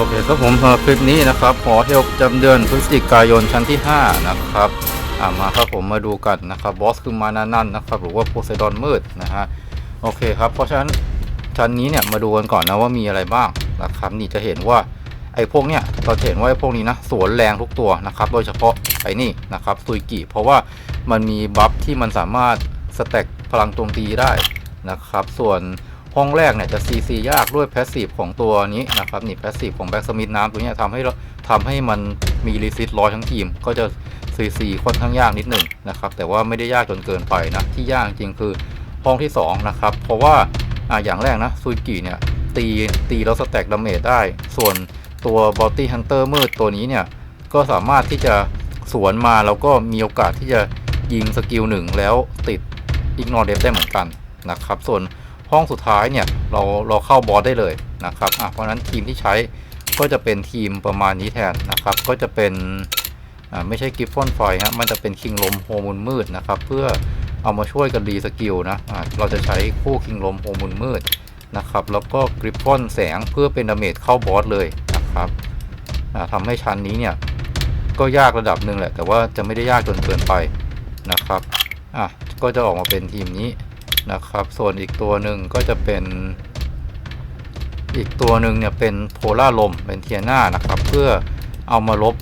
โอเคครับผมสำหรับคลิปนี้นะครับหอเทลประจำเดือนพฤศจิกายนชั้นที่ 5 นะครับอ่ามาครับผมมาดูกันนะครับบอสคือมานานั่นนะครับหรือว่าโพไซดอนมืดนะฮะโอเคครับเพราะฉะนั้นชั้นนี้เนี่ยมาดูกันก่อนนะว่ามีอะไรบ้างนะครับนี่จะเห็นว่าไอ้พวกเนี่ยเราเห็นว่าไอ้พวกนี้นะสวนแรงทุกตัวนะครับโดยเฉพาะไอ้นี่นะครับซุยกิเพราะว่ามันมีบัฟที่มันสามารถสแต็กพลังโจมตีได้นะครับส่วน ห้องแรกเนี่ยจะ CC ยากด้วยแพสซีฟของตัวนี้นะครับนี่แพสซีฟของแบ็กสมิธน้ำตัวนี้ทำให้เราทำให้มันมีรีซิตร้อยทั้งทีม ก็จะ CC ค่อนข้างยากนิดหนึ่งนะครับแต่ว่าไม่ได้ยากจนเกินไปนะที่ยากจริงคือห้องที่2นะครับเพราะว่าอ่าอย่างแรกนะซุยกิเนี่ยตีตีแล้วสแต็กดาเมจได้ ส่วนตัวบอตตี้ฮันเตอร์มืดตัวนี้เนี่ยก็สามารถที่จะสวนมาแล้วก็มีโอกาสที่จะยิงสกิลหนึ่งแล้วติดอีกนอเดฟได้เหมือนกันนะครับส่วน ห้องสุดท้ายเนี่ยเราเราเข้าบอสได้เลยนะครับอะเพราะนั้นทีมที่ใช้ก็จะเป็นทีมประมาณนี้แทนนะครับ ก็จะเป็นอ่าไม่ใช่กิฟฟอนไฟฮะมันจะเป็นคิงลมโฮมูลมืดนะครับเพื่อเอามาช่วยกันรีสกิลนะอะเราจะใช้คู่คิงลมโฮมูลมืดนะครับแล้วก็กริฟฟอนแสงเพื่อเป็นดาเมจเข้าบอสเลยนะครับอ่าทำให้ชั้นนี้เนี่ยก็ยากระดับหนึ่งแหละ แต่ว่าจะไม่ได้ยากจนเกินไปนะครับอะก็จะออกมาเป็นทีมนี้ นะครับ ส่วนอีกตัวหนึ่งก็จะเป็น อีกตัวหนึ่งเนี่ยเป็นโพล่าลมเป็นเทียนานะครับ เพื่อเอามาลบ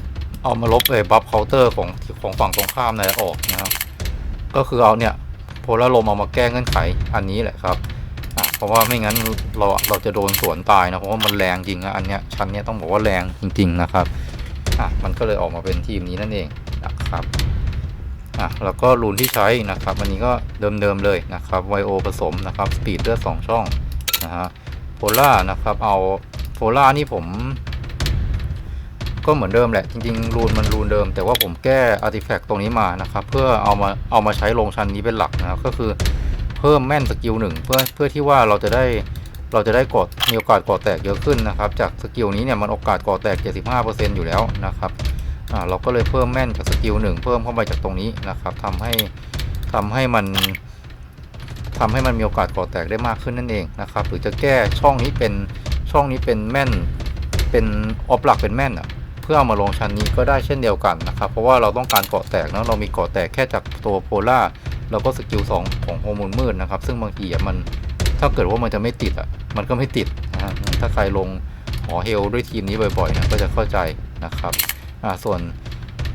เอามาลบไอ้บัฟเคาน์เตอร์ของของฝั่งตรงข้ามในออกนะครับ ก็คือเอาเนี่ยโพล่าลมเอามาแก้เงื่อนไขอันนี้แหละครับเพราะว่าไม่งั้นเราเราจะโดนสวนตายนะเพราะว่ามันแรงจริงนะอันเนี้ยชั้นเนี้ยต้องบอกว่าแรงจริง ๆ นะครับอะมันก็เลยออกมาเป็นทีมนี้นั่นเองนะครับ อะแล้วก็รูนที่ใช้นะครับ อันนี้ก็เดิมๆเลยนะครับไวโอผสมนะครับสปีดเลือด2ช่องนะฮะโพล่านะครับเอาโพล่านี่ผม ก็เหมือนเดิมแหละ จริงๆ รูนมันรูนเดิม แต่ว่าผมแก้อาร์ติแฟกต์ตรงนี้มานะครับ เพื่อเอามาเอามาใช้ลงชั้นนี้เป็นหลักนะครับก็คือเพิ่มแม่นสกิลหนึ่งเพื่อเพื่อที่ว่าเราจะได้เราจะได้กดมีโอกาสก่อแตกเยอะขึ้นนะครับ จากสกิลนี้เนี่ยมันโอกาสก่อแตก 75%อยู่แล้วนะครับ อ่าเราก็เลยเพิ่มแม่นจากสกิลหนึ่งเพิ่มเข้าไปจากตรงนี้นะครับทำให้ทำให้มันทำให้มันมีโอกาสก่อแตกได้มากขึ้นนั่นเองนะครับ หรือจะแก้ช่องนี้เป็นช่องนี้เป็นแม่นเป็นออฟหลักเป็นแม่นอะเพื่อเอามาลงชั้นนี้ก็ได้เช่นเดียวกันนะครับ เพราะว่าเราต้องการก่อแตกนะเรามีก่อแตกแค่จากตัวโพล่าแล้วก็สกิลสองของโฮอร์โมนมืดนะครับ ซึ่งบางทีอะมันถ้าเกิดว่ามันจะไม่ติดอะมันก็ไม่ติดนะฮะถ้าใครลงหอเฮลด้วยทีมนี้บ่อยๆนะก็จะเข้าใจนะครับ อ่าส่วน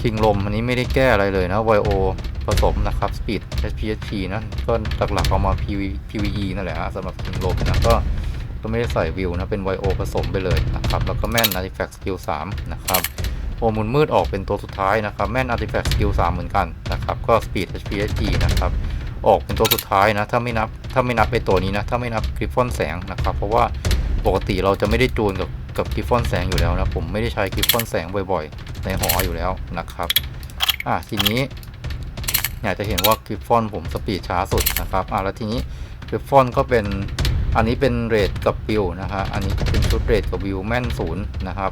คิงลมอันนี้ไม่ได้แก้อะไรเลยนะ YO ผสมนะครับ Speed HPHP นะก็หลักๆเอามา PV PVE นั่นแหละสำหรับคิงลมนะก็ก็ไม่ได้ใส่วิวนะ เป็น YO ผสมไปเลยนะครับ แล้วก็แม่น Artifact Skill 3 นะครับโอมุนมืดออกเป็นตัวสุดท้ายนะครับ แม่น Artifact Skill 3 เหมือนกันนะครับ ก็ Speed HPHP นะครับออกเป็นตัวสุดท้ายนะ ถ้าไม่นับถ้าไม่นับไปตัวนี้นะ ถ้าไม่นับกริฟฟอนแสงนะครับ เพราะว่าปกติเราจะไม่ได้จูนกับ กับกริฟฟอนแสงอยู่แล้วนะผมไม่ได้ใช้กริฟฟอนแสงบ่อยๆ ในหออยู่แล้วนะครับอะทีนี้อยากจะเห็นว่ากริฟฟอนผมสปีดช้าสุดนะครับอะแล้วทีนี้กริฟฟอนก็เป็นอันนี้เป็นเรทกับวิวนะฮะอันนี้เป็นชุดเรทกับวิวแม่นศูนย์นะครับ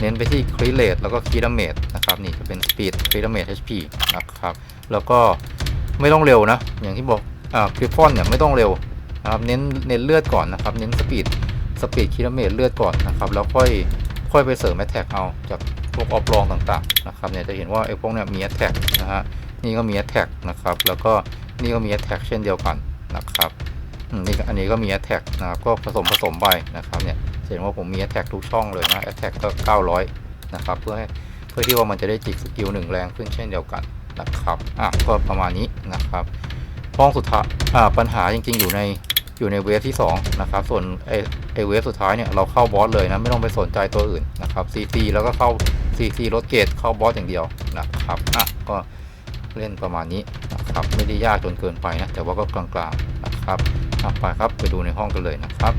เน้นไปที่ครีเรทแล้วก็คีดาเมจนะครับนี่จะเป็นสปีดครีดาเมจ HP นะครับแล้วก็ไม่ต้องเร็วนะ อย่างที่บอกอ่ากริฟฟอนเนี่ยไม่ต้องเร็วนะครับเน้นเน้นเลือดก่อนนะครับ เน้นสปีด สปีดคีดาเมจเลือดก่อนนะครับ แล้วค่อยค่อยไปเสริมแอตแทกเอาจากพวกออฟลองต่างๆนะครับเนี่ยจะเห็นว่าไอ้พวกเนี่ยมี attack นะฮะนี่ก็มี attack นะครับแล้วก็นี่ก็มี attack เช่นเดียวกันนะครับนี่อันนี้ก็มี attack นะครับก็ผสมผสมไปนะครับเนี่ยเห็นว่าผมมี attack ทุกช่องเลยนะ attack ก็ 900 นะครับเพื่อให้เพื่อที่ว่ามันจะได้จิกสกิลหนึ่งแรงขึ้นเช่นเดียวกันนะครับอะก็ประมาณนี้นะครับห้องสุดท้ายอ่าปัญหาจริงๆอยู่ในอยู่ในเวฟที่2นะครับส่วนไอ ไอเวฟสุดท้ายเนี่ยเราเข้าบอสเลยนะไม่ต้องไปสนใจตัวอื่นนะครับ CC แล้วก็เข้า CC รถเกตเข้าบอสอย่างเดียวนะครับอะก็เล่นประมาณนี้นะครับไม่ได้ยากจนเกินไปนะแต่ว่าก็กลางๆนะครับไปครับไปดูในห้องกันเลยนะครับ